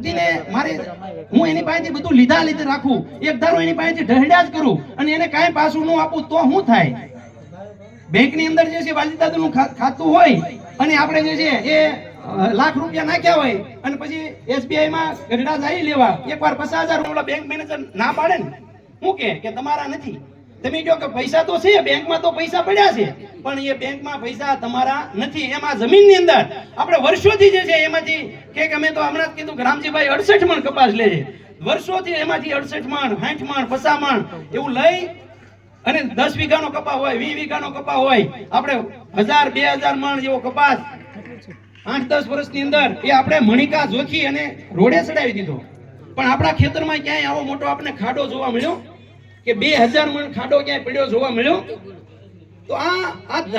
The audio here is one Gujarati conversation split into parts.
ધરતીને મારે હું એની પાસેથી બધું લીધા લીધે રાખું. એક ધારો એની પાસેથી ઢહેડ્યા જ કરું અને એને કાંઈ પાછું ન આપું તો શું થાય? બેંકની અંદર જે છે વાલીદાદનું ખાતું હોય અને આપણે જે છે એ લાખ રૂપિયા નાખ્યા હોય અને પછી એસબીઆઈ માં ગઢડા જાય લેવા. એકવાર પચાસ હજાર બેંક મેનેજર ના પાડે ને. કે કે તમારા નથી. તમે કહો કે પૈસા તો છે, બેંકમાં તો પૈસા પડ્યા છે, પણ એ બેંકમાં પૈસા તમારા નથી, એમાં જમીનની અંદર. આપણે વર્ષોથી જે છે એમાંથી કે અમે તો હમણાં કીધું કે અડસઠ મણ કપાસ લે છે. વર્ષોથી એમાંથી અડસઠ મણ, સાઠ મણ પસા મણ એવું લઈ અને દસ વીઘાનો કપા હોય, વીસ વીઘાનો કપા હોય, આપણે હજાર, બે હજાર મણ જેવો કપાસ આઠ, દસ વર્ષની અંદર એ આપણે મણિકા જોખી અને રોડે ચડાવી દીધો. પણ આપણા ખેતરમાં ક્યાંય આવો મોટો આપણે ખાડો જોવા મળ્યો કે બે હજાર મણ ખાડો ક્યાંય પડ્યો જોવા મળ્યો? તો આ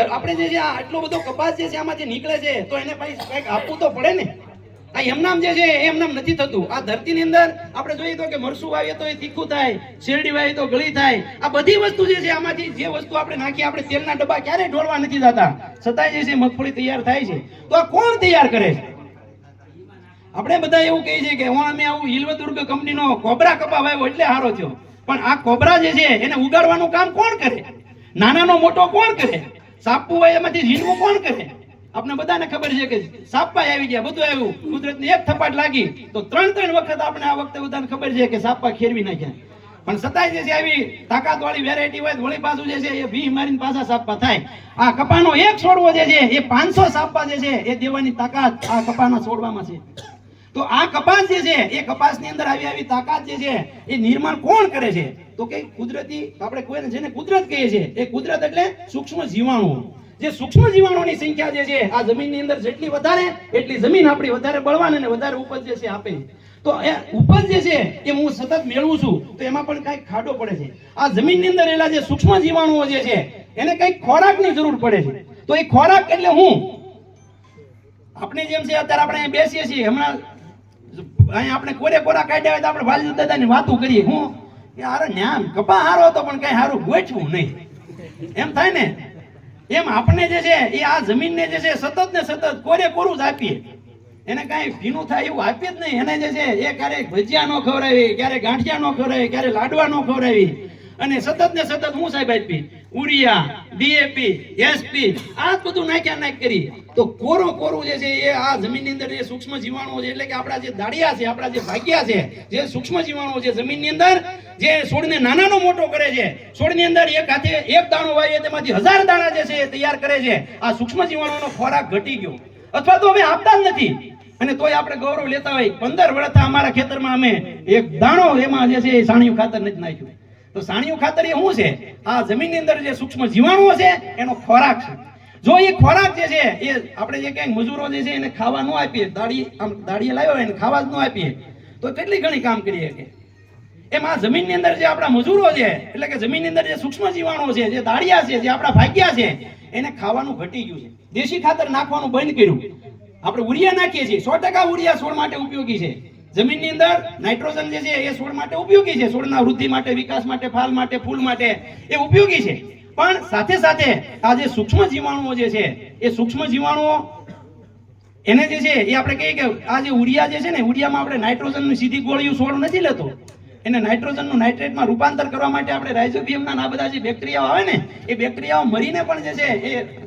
આપણે જે છે આટલો બધો કપાસ જે છે, આમાંથી નીકળે છે, તો એને પછી કંઈક આપવું તો પડે ને? આ એમનામ જે છે, એ એમનામ નથી થતું. આ ધરતીની અંદર આપણે જોઈએ તો કે મરસું વાવીએ તો એ તીખું થાય, શેરડી વાવીએ તો ગળી થાય. આ બધી વસ્તુ જે છે, આમાંથી જે વસ્તુ આપણે નાખીએ, આપણે તેલના ડબ્બા ક્યારેય ઢોળવા નથી જતા. છતાંય જે છે, મગફળી તૈયાર થાય છે. તો આ કોણ તૈયાર કરે? છે આપણે બધા એવું કહીએ છીએ કે હું અમે આવું હિલવદુર્ગ કંપનીનો કોબરા કપા વાવ્યો એટલે હારો થયો. પણ આ કોબરા જે છે, એને ઉગાડવાનું કામ કોણ કરે? નાનાનો મોટો કોણ કરે? સાપુ હોય એમાંથી ઝીણવું કોણ કરે? આપણે બધાને ખબર છે કે સાપા આવી ગયા, બધું આવ્યું. કુદરતની એક થપાટ લાગી. તો ત્રણ ત્રણ વખત આપણે આ વખતે બધાને ખબર છે કે સાપા ખેરવી નાખ્યા. પણ સતાય જે છે આવી તાકાત વાળી વેરાયટી હોય, વળી પાછું જે છે એ ભી મારીને પાછા સાપા થાય. આ કપાનો એક છોડવો જે છે, એ પાંચસો સાપા જે છે, એ દેવાની તાકાત આ કપાના છોડવામાં છે. તો આ કપાસ જે છે, એ કપાસની અંદર આવી આવી તાકાત જે છે, એ નિર્માણ કોણ કરે છે? તો કે કુદરતી, આપણે કોઈને જેને કુદરત કહીએ છીએ, એ કુદરત એટલે સૂક્ષ્મ જીવાણુઓ જે સૂક્ષ્મ જીવાણુની સંખ્યા જે છે, આ જમીનની અંદર જેટલી વધારે, એટલી જમીન આપણી વધારે બળવાન અને વધારે ઉપજ જે છે, આપે. તો એ ઉપજ જે છે, એ હું સતત મેળવું છું, તો એમાં પણ કંઈક ખાડો પડે છે. આ જમીનની અંદર રહેલા જે સૂક્ષ્મ જીવાણુઓ જે છે, એને કંઈક ખોરાકની જરૂર પડે છે. તો એ ખોરાક એટલે હું? આપણે જેમ છે, અત્યારે આપણે બેસીએ છીએ, હમણાં અહીંયા આપણે કોરે કોરા કાઢ્યા હોય તો આપણે વાલજી દાદાની વાતો કરીએ, હું? કે હારે ન્યામ, કપા હારો હતો, પણ કઈ હારું ગોઠવું નહીં. એમ થાય ને? એમ આપણે જે છે, એ આ જમીનને જે છે, સતત ને સતત કોરે કોરું જ આપીએ. એને કાંઈ ભીનું થાય એવું આપીએ જ નહીં. એને જે છે, એ ક્યારેક ભજીયા ન ખવડાવી ક્યારેક ગાંઠિયા ન ખવડાવી ક્યારેક લાડવા ન ખવડાવી. અને સતત ને સતત હું સાહેબ આપી ઉરિયા ડીએપી એસપી આ બધું નાખ્યા નાખ કરી. તો કોરો કોરું જે છે એ આ જમીનની અંદર જે સૂક્ષ્મ જીવાણુઓ છે, એટલે કે આપણા જે દાડિયા છે, આપણા જે ભાગ્યા છે, જે સૂક્ષ્મ જીવાણુઓ છે જમીનની અંદર, જે છોડને નાનાનો મોટો કરે છે, છોડની અંદર એક હાથે એક દાણો વાવીએ તેમાંથી હજાર દાણા જે છે એ તૈયાર કરે છે. આ સૂક્ષ્મ જીવાણુઓનો ખોરાક ઘટી ગયો. અથવા તો હવે આપતા જ નથી. અને તોય આપણે ગૌરવ લેતા હોય, પંદર વર્ષ અમારા ખેતરમાં અમે એક દાણો એમાં જે છે એ સાણિયું ખાતર નથી નાખ્યું. તો સાણિયું ખાતર એ શું છે? આ જમીનની અંદર જે સૂક્ષ્મ જીવાણુઓ છે, એનો ખોરાક છે. જો એ ખોરાક જે છે, એ આપણે જે ક્યાંક મજૂરો જે છે એને ખાવા ન આપીએ દાડી આમ દાડીએ લાવ્યો એને ખાવા જ ન આપીએ, તો કેટલી ઘણી કામ કરીએ કે એમ આ જમીનની અંદર જે આપણા મજૂરો છે, એટલે કે જમીનની અંદર જે સૂક્ષ્મ જીવાણુઓ છે, જે દાડિયા છે, જે આપણા ભાગ્યા છે, એને ખાવાનું ઘટી ગયું છે. દેશી ખાતર નાખવાનું બંધ કર્યું. આપણે ઉરિયા નાખીએ છીએ. સો ટકા ઉરિયા છોડ માટે ઉપયોગી છે. જમીનની અંદર નાઇટ્રોજન જે છે એ છોડ માટે ઉપયોગી છે. છોડના વૃદ્ધિ માટે, વિકાસ માટે, ફાલ માટે, ફૂલ માટે એ ઉપયોગી છે. પણ સાથે સાથે આ જે સૂક્ષ્મ જીવાણુઓ જે છે, એ સૂક્ષ્મ જીવાણુઓ એને જે છે એ આપણે કહીએ કે આ જે ઉરિયા જે છે ને ઉડિયામાં આપણે નાઇટ્રોજનની સીધી ગોળીઓ છોડ નથી લેતો. એને નાઇટ્રોજનનું નાઇટ્રેટમાં રૂપાંતર કરવા માટે આપણે રાઇઝોબિયમના આ બધા જે બેક્ટેરિયાઓ આવે ને, એ બેક્ટેરિયાઓ મરીને પણ જે છે એ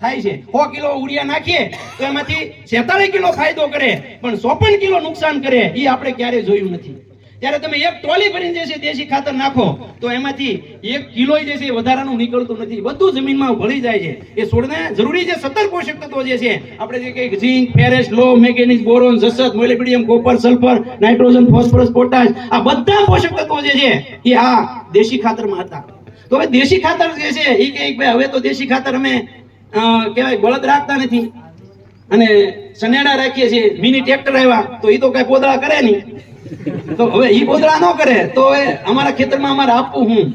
થાય છે. સો કિલો ઉડિયા નાખીએ તો એમાંથી છેતાલીસ કિલો ફાયદો કરે, પણ ચોપન કિલો નુકસાન કરે એ આપણે ક્યારે જોયું નથી. ત્યારે તમે એક ટોલી ભરીને જે છે દેશી ખાતર નાખો, તો એમાંથી એક કિલો જે છે વધારાનું નીકળતું નથી. બધું જમીનમાં ભળી જાય છે. એ છોડને જરૂરી છે સત્તર પોષક તત્વો જે છે, આપણે જે કંઈક ઝીંક ફેરેસ લો, magnesium, boron, જસત molybdenum copper, sulphur, nitrogen, phosphorus, potash, આ બધા પોષક તત્વો જે છે, એ આ દેશી ખાતરમાં હતા. તો હવે દેશી ખાતર જે છે એ કંઈક ભાઈ, હવે તો દેશી ખાતર અમે કહેવાય બળદ રાખતા નથી. અને સનેડા રાખીએ છીએ, મિની ટ્રેક્ટર આવ્યા, તો એ તો કઈ પોદળા કરે નહીં. તો હવે એ પોદળા ન કરે, તો હવે અમારા ખેતરમાં અમારે આપવું હું.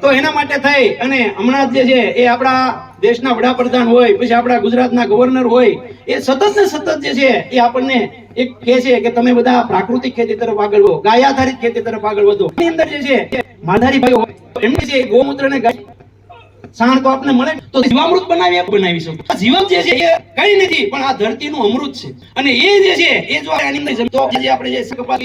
તો એના માટે થઈ અને હમણાં જે છે, એ આપણા દેશના વડાપ્રધાન હોય, પછી આપણા ગુજરાતના ગવર્નર હોય, એ સતત ને સતત જે છે, એ આપણને એક કહે છે કે તમે બધા પ્રાકૃતિક ખેતી તરફ આગળ વધો, ગાય આધારિત ખેતી તરફ આગળ વધો. એની અંદર જે છે માલધારી ભાઈઓ એમને જે ગૌમૂત્ર ને ગાય સાણ તો આપણે મળે? તો જીવામૃત બનાવી બનાવી શકું. જીવન જે છે એ કઈ નથી, પણ આ ધરતીનું અમૃત છે. અને એ જે છે, એ જો આની અંદર જમતો આજે આપણે જે કપાસ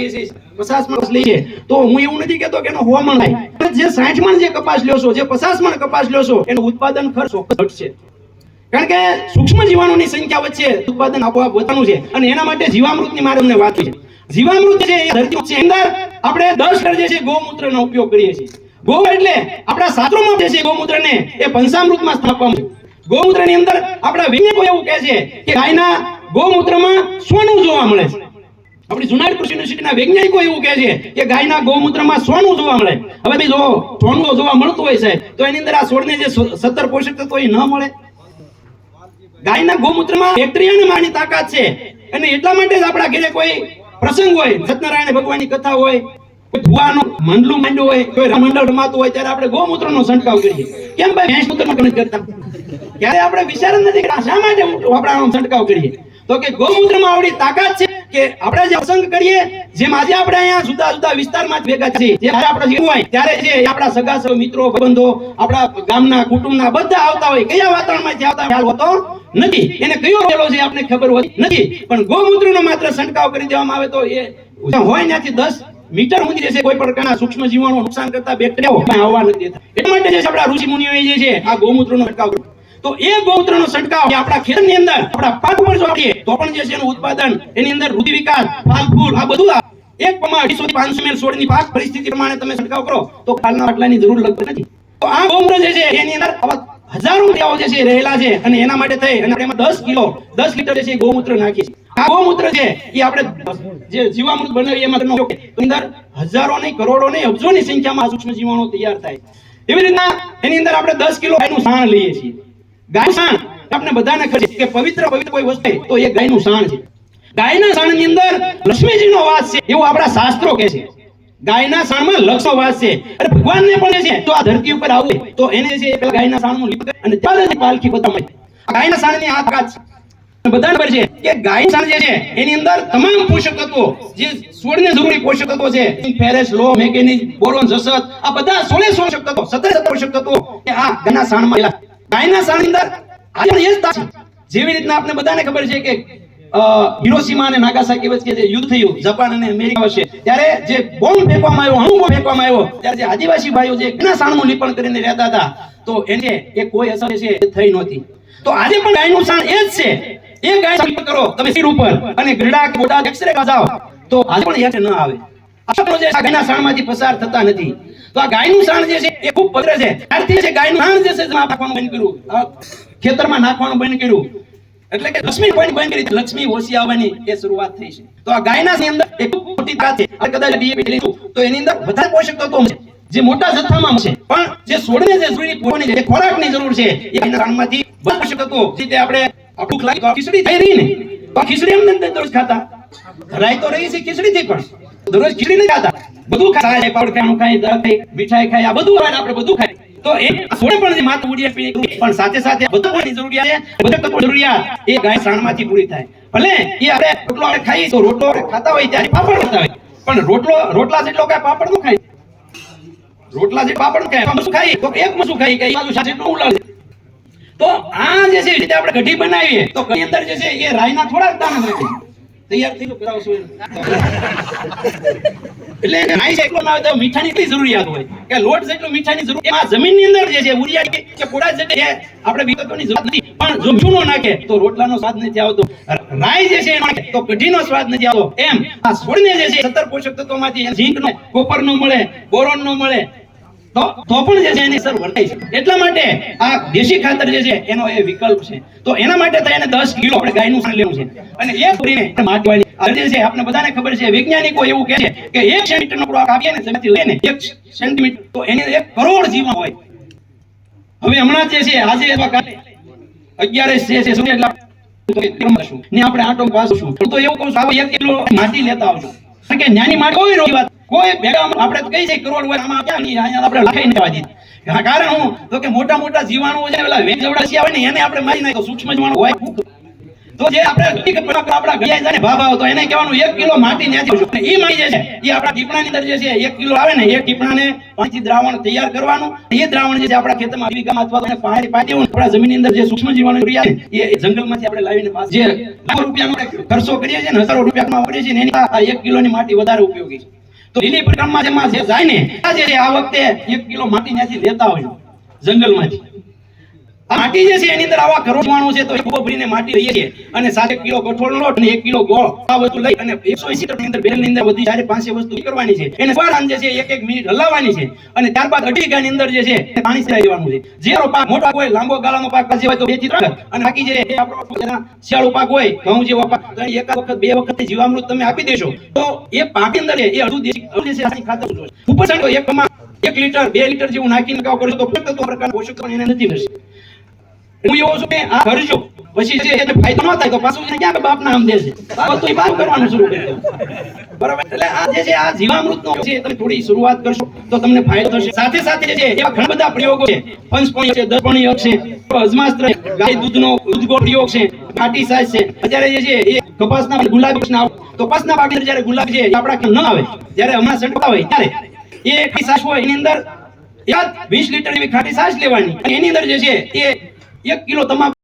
પચાસ માણસ લઈએ, તો હું એવું નથી કેતો કે એનો સો મણ થાય જે સાઠ મણ જે કપાસ લ્યો છો, જે પચાસ મણ કપાસ લ્યો છો, એનું ઉત્પાદન ખર્ચ ઘટશે. કારણ કે સૂક્ષ્મ જીવાણુની સંખ્યા વચ્ચે ઉત્પાદન આપોઆપ વધવાનું છે, અને એના માટે જીવામૃતની મારે અમને વાત છે. જીવામૃત છે, એ ધરતી અંદર આપણે 10 લીટર જે છે, ગૌમૂત્રનો ઉપયોગ કરીએ છીએ. ગૌ એટલે આપણા શાસ્ત્રોમાં જે છે, ગૌમૂત્રને એ પંચામૃતમાં સ્થાપવામાં ગૌમૂત્રની અંદર આપણા વૈજ્ઞાનિકો એવું કહે છે કે ગાયના ગૌમૂત્રમાં સોનું જોવા મળે છે. આપણી જુનાગઢ કૃષિ યુનિવર્સિટીના વૈજ્ઞાનિકો એવું કહે છે કે ગાયના ગૌમૂત્રમાં સોનું જોવા મળે. હવે ભાઈ જો સોનું જોવા મળતું હોય છે, તો એની અંદર આ છોડને જે સત્તર પોષક તત્વો એ ન મળે. ગાયના ગૌમૂત્રમાં બેક્ટેરિયાની માની તાકાત છે. અને એટલા માટે જ આપણા ઘરે કોઈ પ્રસંગ હોય, સત્યનારાયણ ભગવાનની કથા હોય ભુવાનું મંડલું માંડ્યું હોય, કોઈ રમંડળ રમાતું હોય, ત્યારે આપણે ગૌમૂત્રનો છંટકાવ કરીએ. કેમ ભાઈ? ભેંસ મૂત્રમાં કેમ નથી કરતા. ત્યારે આપણે વિચાર નથી કે શા માટે આપણે છંટકાવ કરીએ. તો કે ગૌમૂત્રમાં આવડી તાકાત છે કે આપણે જે અસંગ કરીએ, જેમ આજે આપણે અહીંયા જુદા જુદા વિસ્તારમાં ભેગા છીએ જે આપણે જેવું હોય, ત્યારે જે આપણા સગા મિત્રો, સંબંધો, આપણા ગામના, કુટુંબના બધા આવતા હોય, કયા વાતાવરણમાંથી આવતા ખ્યાલ હોતો નથી. એને કયો પેલો છે આપણે ખબર હોતી નથી. પણ ગૌમૂત્રનો માત્ર છંટકાવ કરી દેવામાં આવે તો એ હોય ત્યાંથી દસ મીટર સુધી રહેશે, કોઈ પ્રકારના સૂક્ષ્મ જીવાણુ નુકસાન કરતા બેક્ટેરિયાઓ આવવા નથી દેતા. એટલા માટે જે આપણા ઋષિ મુનિઓએ જે છે, આ ગૌમૂત્રનો છંટકાવ કર્યો. તો એ ગૌમૂત્રનો છંટકાવ આપણા ખેતરની અંદર, આપણા પાક ઉપર જો તો પણ જે છે, એનું ઉત્પાદન એની અંદર વૃદ્ધિ, વિકાસ, ફાલ આ બધું એક પમા અઢીસો થી પાંચસો મેલ છોડની પાક પરિસ્થિતિ પ્રમાણે તમે છંટકાવ કરો, તો ખાલના આટલાની જરૂર લગતી નથી. તો આ ગૌમૂત્ર જે છે, એની અંદર હજારો ક્રિયાઓ જે છે, રહેલા છે, અને એના માટે થઈ, અને આપણે દસ કિલો, દસ લીટર જે છે ગૌમૂત્ર નાખીએ છીએ. આ ગૌમૂત્ર છે, એ આપણે જે જીવામૃત બનાવીએ એમાં. અંદર હજારો નહીં કરોડો નહીં અબજોની સંખ્યામાં સૂક્ષ્મ જીવાણુ તૈયાર થાય એવી રીતના એની અંદર આપણે દસ કિલો ગાયનું સાણ લઈએ છીએ. ગાય સાણ આપણે બધાને ખબર કે પવિત્ર પવિત્ર કોઈ વસ્તુ તો એ ગાયનું સાણ છે. ગાયના સાણની અંદર લક્ષ્મીજીનો વાસ છે, એવું આપણા શાસ્ત્રો કહે છે. ગાયના સાણમાં લક્ષો વાસ છે. અને ભગવાનને પણ છે તો આ ધરતી ઉપર આવું તો એને છે ગાયના સાણનું લીપ અને ત્યારે પાલખી બતાવે ગાયના સાણની આ છે. જેવી રીતના આપણે બધાને ખબર છે કે હિરોશીમા અને નાગાસાકી વચ્ચે જે યુદ્ધ થયું, જાપાન અને અમેરિકા વચ્ચે, ત્યારે જે બોમ્બ ફેંકવામાં આવ્યો અણુ ફેંકવામાં આવ્યો, ત્યારે જે આદિવાસી ભાઈઓ જે ઘણા સાણનું લીપણ કરીને રહેતા હતા, તો એને એ કોઈ અસર છે થઈ નહોતી. તો આજે પણ ગાયનું સાણ એ જ છે એ ગાય કરો. તમે સિર ઉપર અને ગરડા મોટા એક્સરે જાઓ, તો આજે પણ હેઠ ન આવે. આપણો જે ગાયના સાણમાંથી પસાર થતા નથી. તો આ ગાયનું સાણ જે છે, એ ખૂબ પવિત્ર છે. ત્યારથી જે ગાયનું સાણ જે છે નાખવાનું બંધ કર્યું. ખેતરમાં નાખવાનું બંધ કર્યું. એટલે કે લક્ષ્મી પોઈન્ટ બંધ કરી લક્ષ્મી ઓછી આવવાની એ શરૂઆત થઈ છે. તો આ ગાયના ની અંદર એક મોટી તાકાત છે. આ કદાચ DAP લઈશું તો એની અંદર વધારે પોષક તત્વો છે જે મોટા જથ્થામાં છે. પણ જે છોડને જે જરૂરી પોષણની જે ખોરાકની જરૂર છે, એ ગાયના સાણમાંથી પોષક તત્વો. જે આપણે આપણું ખલાઈ ખીચડી થઈ રહી ને. તો ખીચડી એમને અંદર દરરોજ ખાતા. ધરાઈ તો રહી છે ખીચડીથી પણ. દરરોજ ખીચડી નહીં ખાતા. બધું ખાય. પાવડ ખાય ખાય દળ ખાય, મીઠાઈ ખાય, આ બધું આવે આપણે બધું ખાય. તો એ છોડે પણ માથું ઉડીએ પીએ પણ સાથે સાથે બધું પણ જરૂરિયાત બધું તો જરૂરિયાત. એ ગાય સાણમાંથી પૂરી થાય. ભલે એ આપણે રોટલો આપણે ખાઈએ તો રોટલો ખાતા હોય ત્યારે પાપડ ખાતા હોય. પણ રોટલો, રોટલા જેટલો કાંઈ પાપડનું ખાય. રોટલા જે પાપડ ખાય મસું ખાઈ તો એક મસું ખાઈ કે બાજુ સાથે એટલું ઉલાળે. તો આ જે છે રીતે આપણે કઢી બનાવીએ. તો કઢી અંદર જે છે એ રાયના થોડા દાણા નથી. સ્વાદ નથી આવતો. રાઈ જે છે એ નાખે, તો કઢીનો સ્વાદ નથી આવતો. એમ આ છોડને જે છે, સત્તર કોપર નો મળે બોરોન નો મળે તો તો પણ જે છે એની અસર વર્તાય છે. એટલા માટે આ દેશી ખાતર જે છે એનો એ વિકલ્પ છે. તો એના માટે થઈને દસ કિલો આપણે ગાયનું સાણ લેવું છે. અને એ પૂરીને માટવાની આજે છે આપણે બધાને ખબર છે, વૈજ્ઞાનિકો એવું કહે છે કે એક સેન્ટીમીટર નો ખોરાક આપીએ ને જમીનથી લઈને એક સેન્ટીમીટર. તો એની એક કરોડ જીવન હોય. હવે હમણાં જે છે, આજે એવા કાલે અગિયારસ જે છે કરશું. ને આપણે આટો પાસું તો એવું કહું છું એક કિલો માટી લેતા આવજો. કારણ કે જ્ઞાની માટે કોઈ રોગી વાત કોઈ ભેગા આપણે કહી છે કરોડ હોય, આમાં આપ્યા નહીં, અહીંયા આપણે લખાઈ નહીં દીધી કારણ હું, તો કે મોટા મોટા જીવાણુઓ છે, પેલા પેલા છે આવે ને એને આપણે મારી નાખો સૂક્ષ્મ જીવાણુ હોય તો જે આપણે આપણા ગયા જાય ને, ભાભા તો એને કહેવાનું, એક કિલો માટી ને એ માટી જે એ આપણા ટીપણાની અંદર જે છે, એક કિલો આવે ને, એ ટીપણાને પાણીથી દ્રાવણ તૈયાર કરવાનું. એ દ્રાવણ જે છે, આપણા ખેતરમાં જીવિકામાં અથવા તો પાણી દેવું આપણા જમીનની અંદર જે સૂક્ષ્મ જીવાણુ રહ્યા એ જંગલમાંથી આપણે લાવીને જે લાખો રૂપિયાનો ખર્ચો કરીએ છીએ ને, હજારો રૂપિયામાં વાપરીએ છીએ ને, એની એક એક કિલોની માટી વધારે ઉપયોગી છે. લીલી પરિક્રમા જેમાં જે જાય ને આ વખતે એક કિલો માટી ત્યાંથી લેતા હોય. જંગલમાંથી. માટી જે એની અંદર આવા કરોડ છે, તો એ ભરીને માટી લઈએ છીએ. અને સાથે કિલો કઠોળનો લોટ અને એક કિલો ગોળ આ વસ્તુ લઈ અને એકસો એસી ટકા અંદર બેરલની અંદર બધી ચારે પાંચે વસ્તુ કરવાની છે. એને ફળાન જે છે એક એક મિનિટ હલાવવાની છે અને ત્યારબાદ અઢી ગાની અંદર જે છે પાણી સિરાઈ દેવાનું છે. જેનો પાક, મોટો હોય લાંબો ગાળાનો પાક જે હોય તો બેથી. અને બાકી જે આપણો શિયાળો પાક હોય, ઘઉં જેવો પાક એને વખત, બે વખત જીવામૃત તમે આપી દેશો. તો એ પાક અંદર એ અડધું દેશી ખાતર ઉપર એક એક લીટર, બે લીટર જેવું નાખીને કાવ કરશો તો પોષક પ્રકારના પોષક પણ એને નથી મળશે. હું ન ગુલાબ છે આપણા ન આવે, જ્યારે હમણાં સંડતા હોય ત્યારે એ એક સાસ હોય એની અંદર, યાદ? વીસ લીટર જેવી ખાટી સાસ લેવાની. એની અંદર જે છે, એ એક કિલો તમાકુ